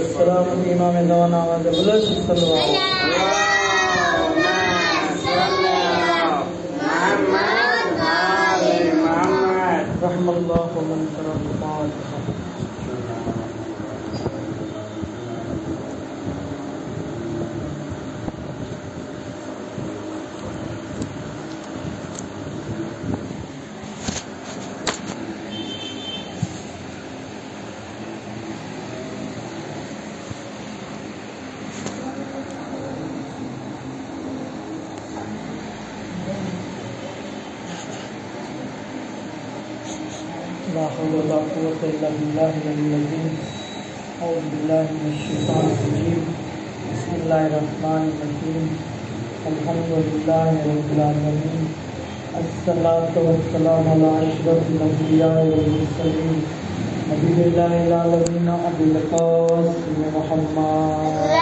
السلام امام نوانا وانت بلش صلى الله رحم الله من كرم الفاتحه لا حول ولا قوة إلا بالله العلي العظيم. أعوذ بالله من الشيطان الرجيم. بسم الله الرحمن الرحيم. الحمد لله رب العالمين. الصلاة والسلام على أشرف الأنبياء والمرسلين. نبي الله العالمين أبي القاسم محمد.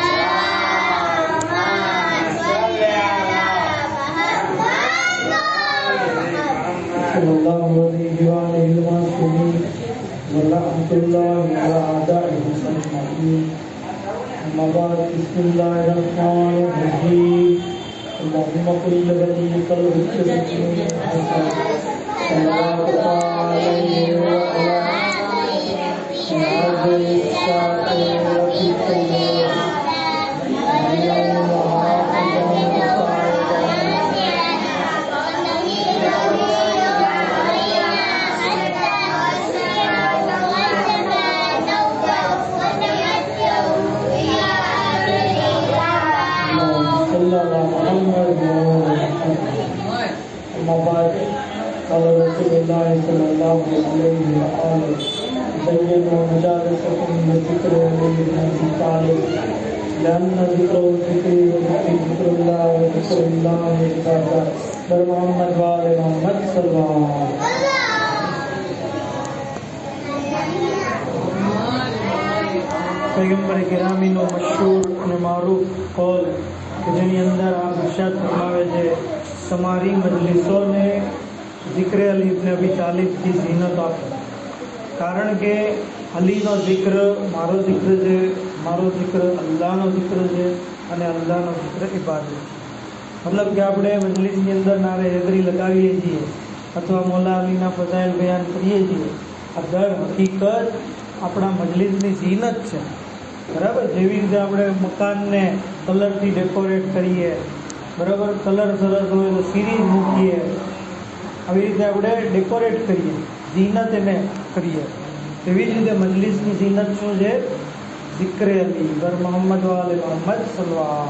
صلى الله عليه المعصومين ولعنة الله على أعدائه أجمعين أما بعد بسم الله الرحمن الرحيم. اللهم قل لبنيك الحسن صلى الله عليه وعلى آله الشاكر رسول اللہ صلی اللہ علیہ وآلہ سید و مجالسکم بذکر و طالب لأن ذکر و ذکری و ذکر اللہ و ذکر اللہ محمد وآل محمد صلی اللہ علیہ وسلم. پیغمبر گرامی نو مشہور نے معروف قول કે જેની અંદર આ ભાષા સમાવે છે તમારી મજલિસોને જિક્ર અલી ઇબ્ન અબી તાલિબથી ઝીનત આપો કારણ કે અલીનો જિક્ર મારો જિક્ર છે મારો જિક્ર અલ્લાહનો જિક્ર છે અને અલ્લાહનો જિક્ર ઇબાદત છે મતલબ કે આપણે મજલિસની અંદર નારે હેદરી લગાવીએ છીએ અથવા મોલા અલીના ફઝાઇલ બયાન કરીએ છીએ આ દર હકીકત આપણા મજલિસની ઝીનત છે બરાબર જેવી રીતે આપણે મકાનને કલરથી ડેકોરેટ કરીએ બરાબર કલર સરસ હોય તો સિરીઝ મૂકીએ આવી રીતે આપણે ડેકોરેટ કરીએ ઝીનત એને કરીએ. એવી જ રીતે મજલિસની ઝીનત શું છે? દીકરે અલી બર મોહમ્મદ વાલે મોહમ્મદ સલવા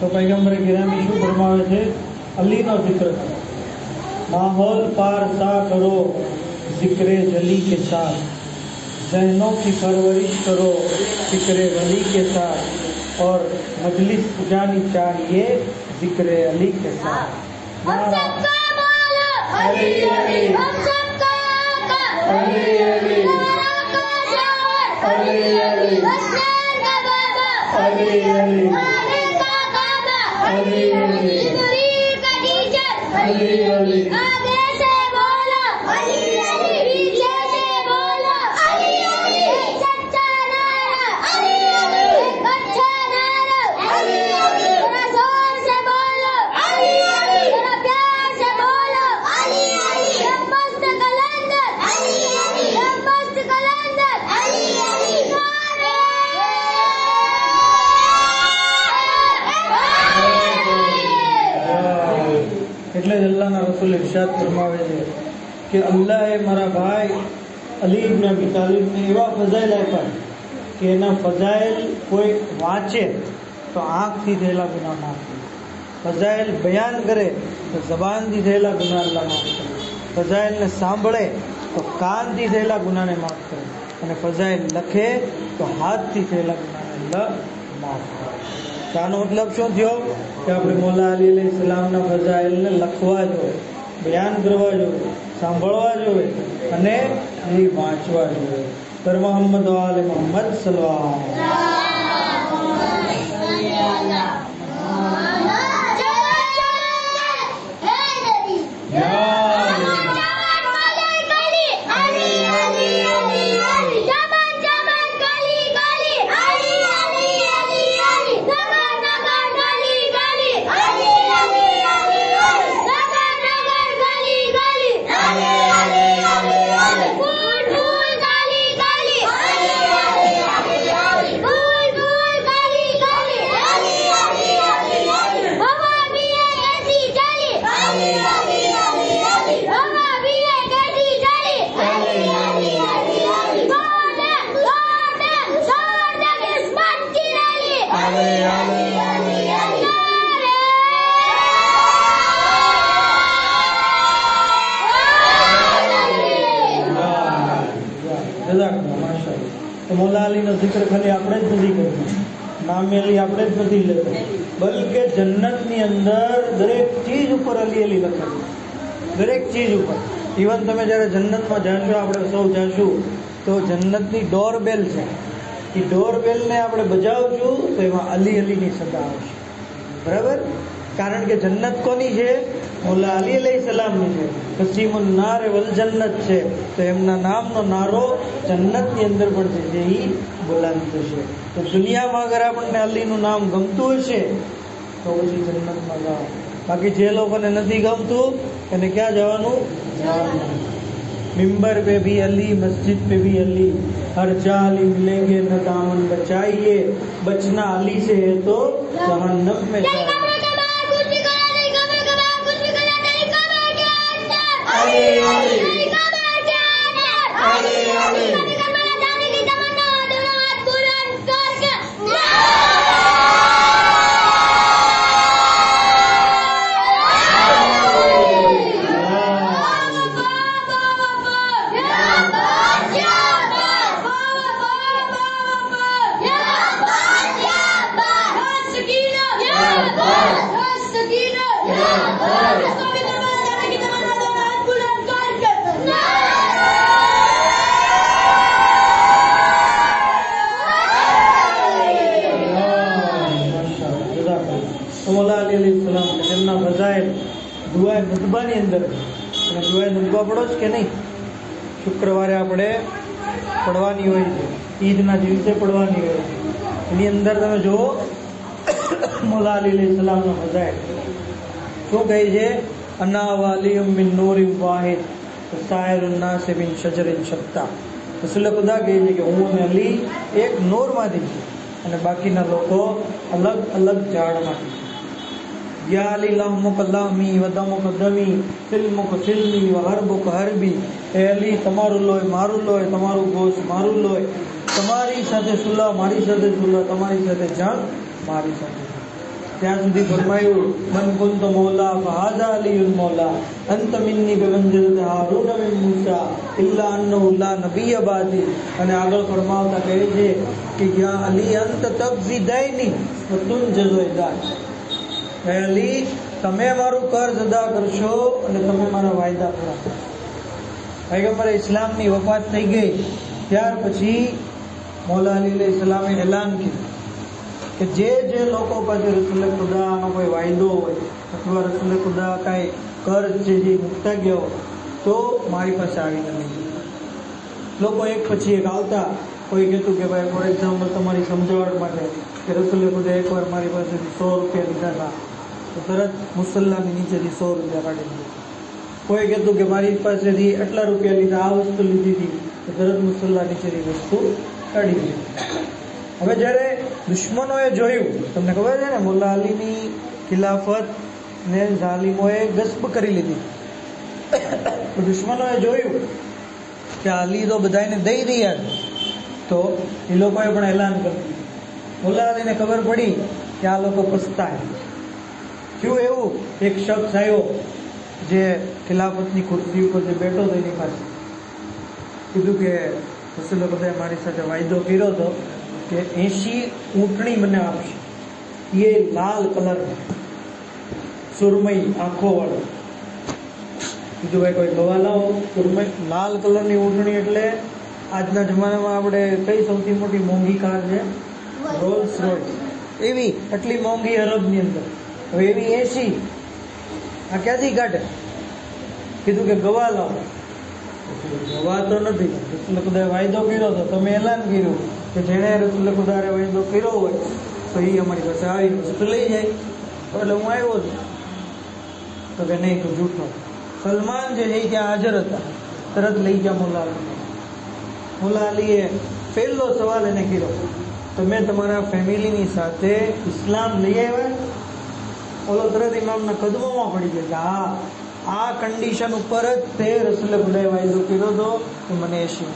تو پیغمبر گرامی شو فرماوے علی نو ذکر کرو۔ ماحول پار سا کرو ذکر جلی کے ساتھ۔ ذہنوں کی پرورش کرو ذکر ولی کے ساتھ۔ اور مجلس جانی چاہیے ذکر علی کے ساتھ۔ علی علی علی۔ علی۔ علی علی۔ علی علی۔ Hallelujah. Hallelujah. એટલે જ અલ્લાહના રસૂલ ઇરશાદ ફરમાવે છે કે અલ્લાહે મારા ભાઈ અલી ઇબ્ન અબી તાલિબને એવા ફઝાઇલ આપ્યા કે એના ફઝાઇલ કોઈ વાંચે તો આંખથી થયેલા ગુના માફ કરે. ફઝાઇલ બયાન કરે તો જબાનથી થયેલા ગુના અલ્લાહ માફ કરે. ફઝાઇલને સાંભળે તો કાનથી થયેલા ગુનાને માફ કરે. અને ફઝાઇલ લખે તો હાથથી થયેલા ગુનાને અલ્લાહ માફ કરે. તો આનો મતલબ શું થયો? કે આપણે મોલા અલી અલી સલામના ફઝાઇલને લખવા જોઈએ, બયાન કરવા જોઈએ, સાંભળવા જોઈએ અને એ વાંચવા જોઈએ. પર મોહમ્મદ વાલે મોહમ્મદ સલવામ મોલા અલીનો ખાલી આપણે જ નથી કરવું નામે અલી આપણે જ નથી લેતા બલકે જન્નતની અંદર દરેક ચીજ ઉપર અલી અલી લખેલું દરેક ચીજ ઉપર. ઇવન તમે જ્યારે જન્નતમાં જાણશો આપણે સૌ જાશું તો જન્નતની ડોરબેલ છે. એ ડોરબેલને આપણે બજાવશું, તો એમાં અલી અલીની સદા આવશે. બરાબર? કારણ કે જન્નત કોની છે મોલા અલી અલૈહિ સલામની છે કસીમુન નાર વલ જન્નત છે તો એમના નામનો નારો જન્નતની અંદર પણ છે જે ઈ બુલંદ થશે તો દુનિયામાં અગર આપણને અલીનું નામ ગમતું હશે તો પછી જન્નતમાં જાઓ બાકી જે લોકોને નથી ગમતું એને ક્યાં જવાનું જહાન્નમ. मिंबर पे भी अली मस्जिद पे भी अली हर जा अली मिलेंगे न दामन बचाइए बचना अली से है तो जहन्नम में जाए તો જ કે નહીં? શુક્રવારે આપણે પડવાની હોય છે. ઈદના દિવસે પડવાની હોય છે. એની અંદર તમે જુઓ, મોલા અલી સલામનો ફઝાઇલ શું કહે છે? અનાવાલિયમ બિન નોરિમ વાહિદ સાયર ઉન્નાસે બિન શજરિન સત્તા રસૂલ ખુદા કહે છે કે હું અને અલી એક નોરમાંથી છું અને બાકીના લોકો અલગ અલગ ઝાડમાંથી છે યા અલી લહમુક ودمك دمي ફિલ્મી વ હરબુક હરબી એ અલી તમારું લોહી મારું લોહી તમારું ગોશ મારું લોહી તમારી સાથે સુલા મારી સાથે સુલા તમારી સાથે જંગ મારી સાથે ત્યાં સુધી ફરમાયું, મન કુંત મૌલા, ફહાદા અલીયુલ મૌલા, અંત મિન્ની બેવંજલ હારૂન મિન મૂસા, ઇલ્લા અન્નહુ લા નબિય બાદી. અને આગળ ફરમાવતા કહે છે કે યા અલી અંત તબઝી દૈની તુન જઝોઈદાન હે અલી તમે મારું કર્જ અદા કરશો અને તમે મારા વાયદા પૂરા કરશો. પૈગંબરે ઇસ્લામની વફાત થઈ ગઈ. ત્યાર પછી મોલા અલી ઇસ્લામે સલામે એલાન કર્યું કે જે જે લોકો પાસે રસુલ ખુદાનો કોઈ વાયદો હોય અથવા રસુલ ખુદા કાંઈ કર્જ છે જે મૂકતા ગયો તો મારી પાસે આવીને જાય. લોકો એક પછી એક આવતા. કોઈ કહેતું કે ભાઈ ફોર એક્ઝામ્પલ તમારી સમજાવટ માટે કે રસુલ ખુદા એકવાર મારી પાસેથી સો રૂપિયા લીધા હતા. તો તરત મુસલ્લાની નીચેથી સો રૂપિયા કાઢી દીધા. કોઈ કહેતું કે મારી પાસેથી આટલા રૂપિયા લીધા, આ વસ્તુ લીધી હતી, તો તરત મુસલ્લા નીચેની વસ્તુ કાઢી દીધી. હવે જ્યારે દુશ્મનોએ જોયું, તમને ખબર છે ને, મુલ્લા અલીની ખિલાફત ને ઝાલિમોએ ગસ્પ કરી લીધી. દુશ્મનોએ જોયું કે અલી તો બધાને દઈ રહ્યા છે. તો એ લોકોએ પણ એલાન કર્યું મુલ્લા અલીને ખબર પડી કે આ લોકો પસ્તાય. થયું એવું એક શખ્સ આવ્યો જે ખિલાફતની ખુરશી ઉપર જે બેઠો હતો એની પાસે. કીધું કે રસુલ બધાએ મારી સાથે વાયદો કર્યો હતો કે એસી ઊંટણી મને આપશે. એ લાલ કલર સુરમઈ આંખો વાળો કીધું ભાઈ કોઈ દવા લાવો. સુરમઈ લાલ કલરની ઊંટણી એટલે આજના જમાનામાં આપણે કઈ સૌથી મોટી મોંઘી કાર છે? Rolls Royce. એવી આટલી મોંઘી અરબની અંદર. હવે એવી એસી આ ક્યાંથી કાઢે? કીધું કે ગવા લાવો. ગવા તો નથી. રસુલ ખુદાએ વાયદો કર્યો હતો તમે એલાન કર્યું કે જેણે રસુલ ખુદારે વાયદો કર્યો હોય, તો એ અમારી પાસે આવી વસ્તુ લઈ જાય. એટલે હું આવ્યો છું. તો કે નહીં, તો જૂઠો. સલમાન જે છે ત્યાં હાજર હતા. તરત લઈ ગયા મોલા મુલા અલીએ પહેલો સવાલ એને કર્યો. તમે તમારા ફેમિલીની સાથે ઇસ્લામ લઈ આવ્યા? ઓલો તરત ઇમામના કદમોમાં પડી ગયો કે હા, આ કન્ડિશન ઉપર જ તે રસુલ ખુદાઈ વાયદો કર્યો હતો કે મને એસી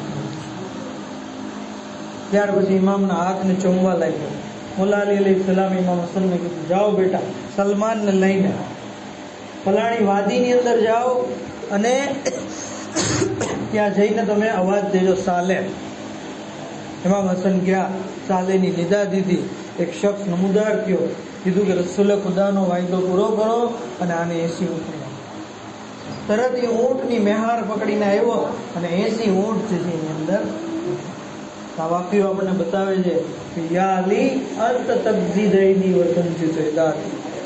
ત્યાર પછી ઇમામના હાથને ચોંબવા લાગ્યો. મુલા અલી અલી સલામ ઇમામ હસનને કીધું, જાઓ બેટા, સલમાનને લઈને ફલાણી વાદીની અંદર જાઓ અને ત્યાં જઈને તમે અવાજ દેજો સાલે. ઇમામ હસન ગયા સાલેની નિદા દીધી. એક શખ્સ નમુદાર થયો. કીધું કે રસુલે ખુદાનો વાયદો પૂરો કરો અને આને એસી ઊંટની તરત એ ઊંટની મેહાર પકડીને આવ્યો અને એસી ઊંટ છે એની અંદર. આ વાક્યો આપણને બતાવે છે કે, યા અલી, અંત તબદી દઈની જીતો દાદ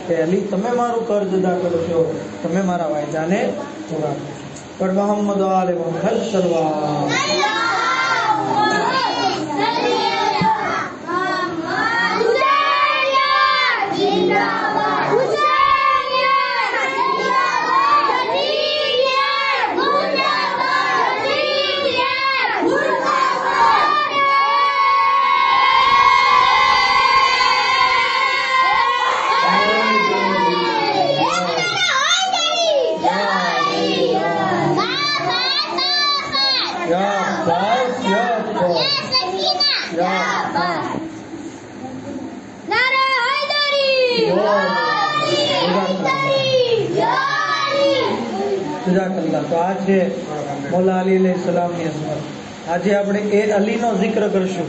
કે, અલી, તમે મારું કર્જ અદા કરો છો. તમે મારા વાયદાને પૂરા કરો પણ મોહમ્મદ આલે મોહમ્મદ સલવા છે મોલા અલી અલૈહિ સલામની અસમત આજે આપણે એ અલીનો જિક્ર કરશું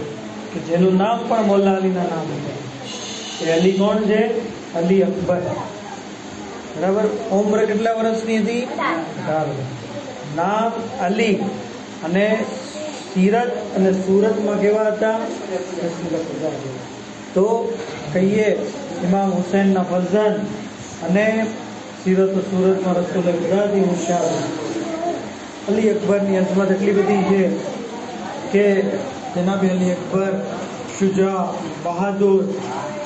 કે જેનું નામ પણ મોલા અલીના નામ છે. એ અલી કોણ છે? અલી અકબર. બરાબર? ઉમ્ર કેટલા વર્ષની હતી? અઢાર નામ અલી અને સીરત અને સુરતમાં કેવા હતા. તો કહીએ ઇમામ હુસૈનના ફરઝન અને સીરત સુરતમાં રસૂલ ગુજરાતી હોશિયાર. અલી અકબરની અઝમત એટલી બધી છે કે જનાબ અલી અકબર શુજા બહાદુર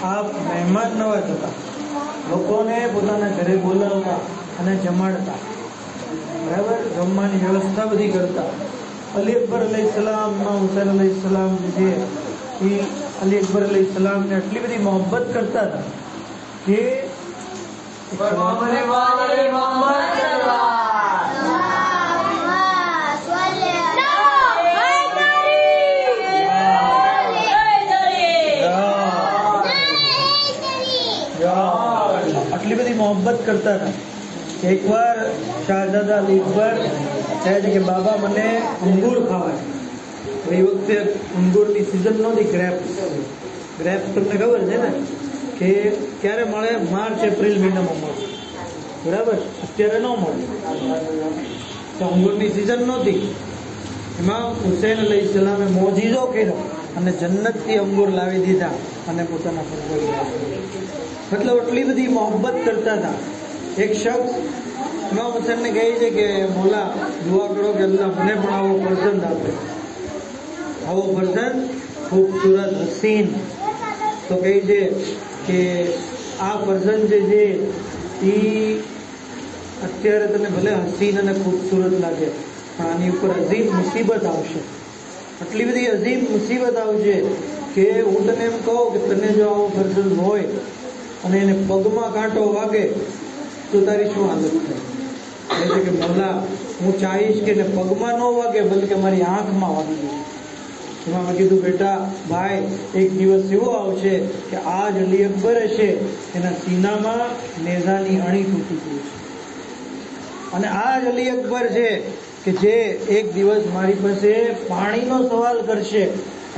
આપ મહેમાન નવાજ હતા લોકોને પોતાના ઘરે બોલાવતા અને જમાડતા. બરાબર? જમવાની વ્યવસ્થા બધી કરતા. અલી અકબર અલૈહિ સલામ ઇમામ હુસૈન અલૈહિ સલામ જે છે એ અલી અકબર અલૈહિ સલામને એટલી બધી મોહબ્બત કરતા હતા કે કરતા હતા એકવાર શાહજાદા અલી અકબર કહે છે કે બાબા મને અંગુર ખાવા છે એ વખતે અંગૂરની સિઝન નહોતી ગ્રેપ ગ્રેપ તમને ખબર છે ને કે ક્યારે મળે માર્ચ એપ્રિલ મહિનામાં મળે બરાબર અત્યારે ન મળે તો અંગૂરની સિઝન નહોતી એમાં હુસૈન અલી ઇસ્લામે મોજીજો કર્યો અને જન્નતથી અંગૂર લાવી દીધા અને પોતાના પર મતલબ એટલી બધી મોહબ્બત કરતા હતા. એક શખ્સ ઇમામ હુસૈનને કહે છે કે, મોલા, દુઆ કરો કે અલ્લાહ મને પણ આવો પર્સન આપે. આવો ફરજંદ ખૂબસૂરત હસીન. તો કહે છે કે, આ ફરજંદ જે છે એ અત્યારે તને ભલે હસીન અને ખૂબસૂરત લાગે, પણ આની ઉપર અઝીમ મુસીબત આવશે. આટલી બધી અઝીમ મુસીબત આવશે કે હું તને એમ કહું કે તને જો આવો ફરજંદ હોય અને એને પગમાં કાંટો વાગે તો તારી શું હાલત થાય. છે કે, મોલા, હું ચાહીશ કે પગમાં ન વાગે, બલકે મારી આંખમાં વાગી જાય એમાં મેં કીધું, બેટા, ભાઈ, એક દિવસ એવો આવશે કે આ જ અલી અકબર હશે, એના સીનામાં નેઝાની અણી તૂટી ગઈ છે. અને આ જ અલી અકબર છે કે જે એક દિવસ મારી પાસે પાણીનો સવાલ કરશે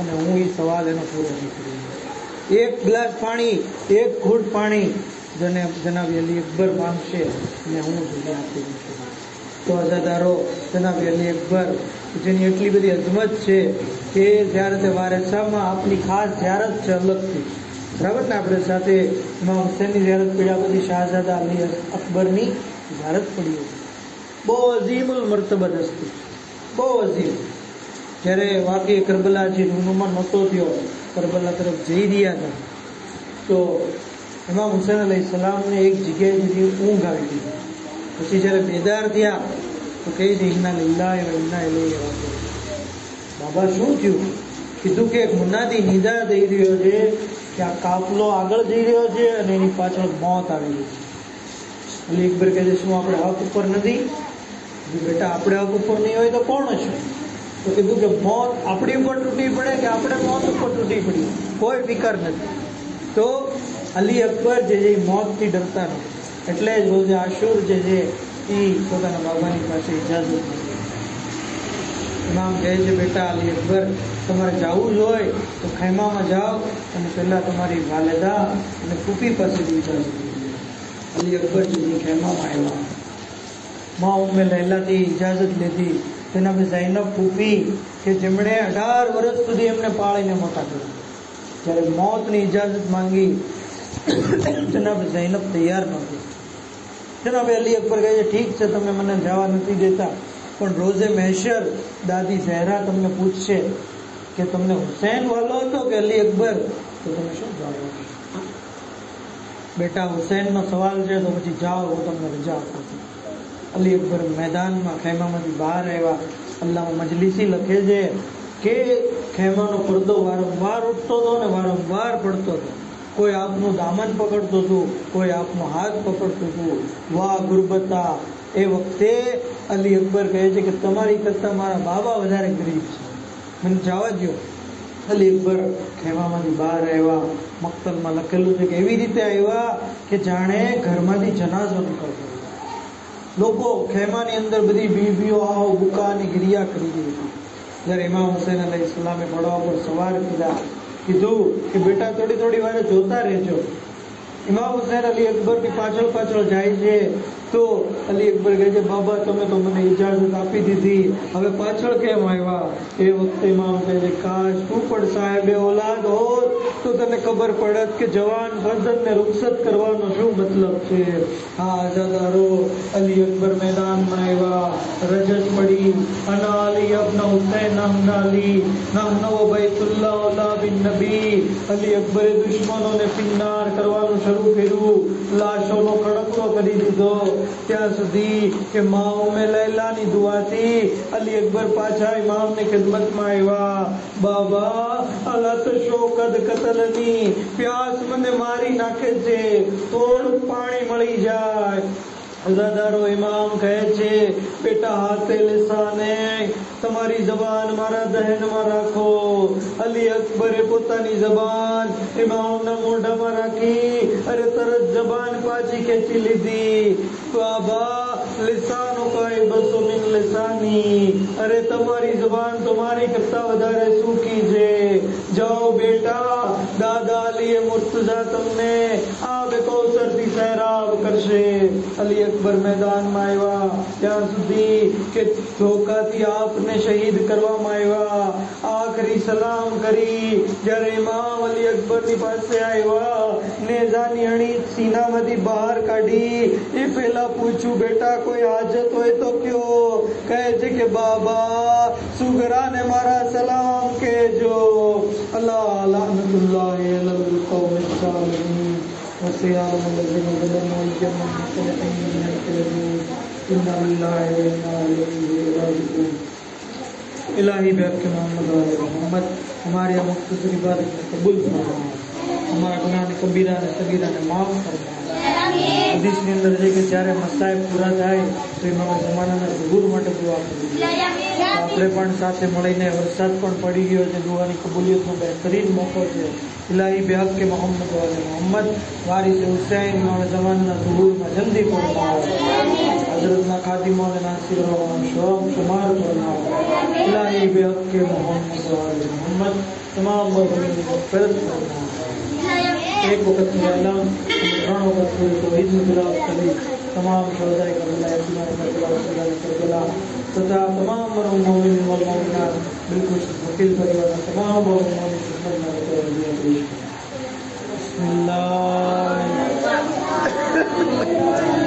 અને હું એ સવાલ એનો પૂરો નહીં એક ગ્લાસ પાણી, એક ઘૂંટ પાણી જેને જનાબી અલી અકબર માંગશે અને હું જોઈને આપી દઈશ તો અજાદારો જનાબી અલી અકબર, જેની એટલી બધી અજમત છે કે જ્યારે તે વારસામાં આપની ખાસ જ્યારત છે અલગથી. બરાબર ને? આપણે સાથે ઇમામ હુસેનની જ્યારત પીડા પછી શાહજાદા અલી અકબરની જ્યારત પડી હતી બહુ અઝીમુલ મર્તબત હસ્તી બહુ અઝીમ. જ્યારે વાકી કરબલાજી રૂનુમાં નહોતો થયો, કરબલા તરફ જઈ રહ્યા હતા. તો ઇમામ હુસેન અલી સલામને એક જગ્યાએથી ઊંઘ આવી ગઈ. પછી જ્યારે બેદાર થયા, તો કહી દે ઇન્ના લીલા ઇન્ના ઇલૈહિ રાજીઉન. બાબા, શું થયું? કીધું કે મુન્નાથી નિદા દઈ રહ્યો છે કે આ કાફલો આગળ જઈ રહ્યો છે અને એની પાછળ મોત આવી ગઈ છે. અલી એકબર કહે છે, શું આપણે હક ઉપર નથી? બેટા, આપણે હક ઉપર નહીં હોય તો કોણ હશે? તો કીધું કે, મોત આપણી ઉપર તૂટી પડે કે આપણે મોત ઉપર તૂટી પડી કોઈ વિકાર નથી. તો અલી અકબર જે એ મોતથી ડરતા નથી. એટલે જ રોજે આશુર જે છે એ પોતાના બાબાની પાસે ઇજાજત માંગે ઇમામ કહે છે, બેટા અલી અકબર, તમારે જવું જ હોય તો ખૈમામાં જાઓ અને પહેલાં તમારી વાલેદા અને ફૂપી પાસેથી ઇજાજત અલી અકબર જે ખૈમામાં આવ્યા. મા ઉમે લહેલાથી ઇજાજત લીધી. તેના જનાબ ઝૈનબ ફૂપી કે જેમણે અઢાર વર્ષ સુધી એમને પાળીને મોટા કર્યા. જ્યારે મોતની ઇજાજત માંગી જનાબ જૈનબ તૈયાર નહોતી જનાબ અલી અકબર કહે છે, ઠીક છે, તમે મને જવા નથી દેતા, પણ રોઝે મહેશર દાદી ઝહેરા તમને પૂછશે કે તમને હુસૈન વાલો હતો કે અલી અકબર? તો તમે શું જવાબ બેટા, હુસૈનનો સવાલ છે, તો પછી જાઓ, હું તમને રજા આપું છું. અલી અકબર મેદાનમાં ખેમામાંથી બહાર આવ્યા. અલ્લાહ મજલિસી લખે છે કે ખેમાનો પડદો વારંવાર ઉઠતો હતો ને વારંવાર પડતો હતો. કોઈ આપનું દામન પકડતું હતું, કોઈ આપનો હાથ પકડતું હતું. વાહ ગુરબતા એ વખતે અલી અકબર કહે છે કે તમારી કરતાં મારા બાબા વધારે ગરીબ છે. મને જવા દો અલી અકબર ખેમામાંથી બહાર આવ્યા, મક્તલમાં લખેલું છે કે એવી રીતે આવ્યા કે જાણે ઘરમાંથી જનાઝો નીકળતો. લોકો ખેમાની અંદર બધી બીબીઓ આવ, બુકાની ગિરિયા કરી દીધી. હતી જ્યારે ઇમામ હુસેન અલૈહિ સલામે ઘોડા પર સવાર કીધા કીધું કે બેટા થોડી થોડી વારે જોતા રહેજો. ઇમામ હુસૈન અલી અકબરની પાછળ પાછળ જાય છે. તો અલી અકબર કહે છે, બાબા, તમે તો મને ઇજાજત આપી દીધી. હવે પાછળ કેમ આવ્યા? એ વખતે ઇમામ કહે છે, કાશ તું પણ સાહેબે ઓલાદ હોત, તો તને ખબર પડત કે જવાન ફરજતને રુખસત કરવાનો શું મતલબ છે. હા, આઝાદારો, અલી અકબર મેદાનમાં આવ્યા. રજત પડી. અના અલી અબના હુસૈન અમના અલી નામનો બૈતુલ્લાહ ઓલા બિન નબી. અલી અકબરે દુશ્મનોને પિન્નાર કરવાનું શરૂ કર્યું. લાશોનો કડકતો કરી દીધો. ત્યાં સુધી કે મા ઉમે લૈલાની દુઆથી અલી અકબર પાછા ઇમામની ખિદમતમાં આવ્યા. બાબા અલા તો શોકદ કતલની પ્યાસ મને મારી નાખે છે. થોડું પાણી મળી જાય. અદાદારો ઇમામ કહે છે, બેટા હાથે લિસાને, તમારી જબાન મારા દહેનમાં રાખો. અલી અકબરે પોતાની જબાન ઇમામના મોઢામાં રાખી અરે તરત જબાન પાછી ખેંચી લીધી. બાબા, લિસાનો કઈ બસો મિન લિસાની. અરે, તમારી જબાન તમારી કરતા વધારે સૂકી છે. જાઓ બેટા, દાદા અલીએ મુર્તઝા તમને આ બેકૌસરથી સહેરાબ કરશે અલી અકબર મેદાનમાં આવ્યા ત્યાં સુધી કે ધોકાથી આપને શહીદ કરવામાં આવ્યા આખરી સલામ કરી જ્યારે ઇમામ અલી અકબરની પાસે આવ્યા નેઝાની અણી સીનામાંથી બહાર કાઢી એ પહેલા પૂછ્યું બેટા કોઈ હાજત હોય તો કયો કહે છે કે બાબા સુગરાને મારા સલામ કહેજો અલ્લાહ લાનતુલ્લાહ અલલ કૌમિ સાલિહીન الہی بیت کے محمد اور محمد. ہمارے مختصر عبادت میں قبول فرمائے ہمارا گناہ نے کبیرہ نے صغیرہ نے معاف فرمائے حدیث ની અંદર જે કે જ્યારે મસાય પૂરા થાય તો એમાં જમાનાના ઝગુર માટે દુઆ કરી આપણે પણ સાથે મળીને વરસાદ પણ પડી دعا نے قبولیت میں بہترین موقع છે الہی بحق کے محمد و علی محمد، وارث حسین، مولانا زمانہ ظہور میں جلدی پڑھنا حضرت نا خادم مولانا ناصر الرحمان شوق شمار پڑھنا الہی بحق کے محمد و علی محمد، تمام مرحومین کی فرد کرنا ایک وقت میں اللہ ران وقت کو توحید میں بلاؤ کرے تمام شہدائی شہداء کربلا اسلام کربلا کربلا تتا تمام مرحوم مومن و مومنات، بالکل مکل پریوار تمام مرحوم مومن Bismillah.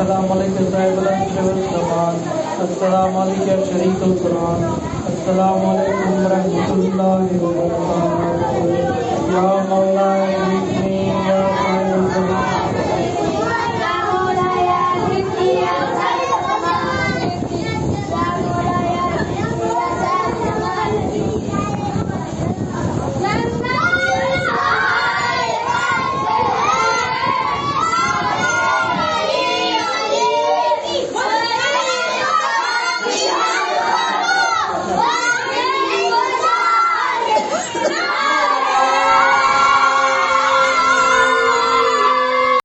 السلام علیکم صاحب السلام السلام علیکم شریک القرآن السلام علیکم ورحمۃ اللہ وبرکاتہ یا مولا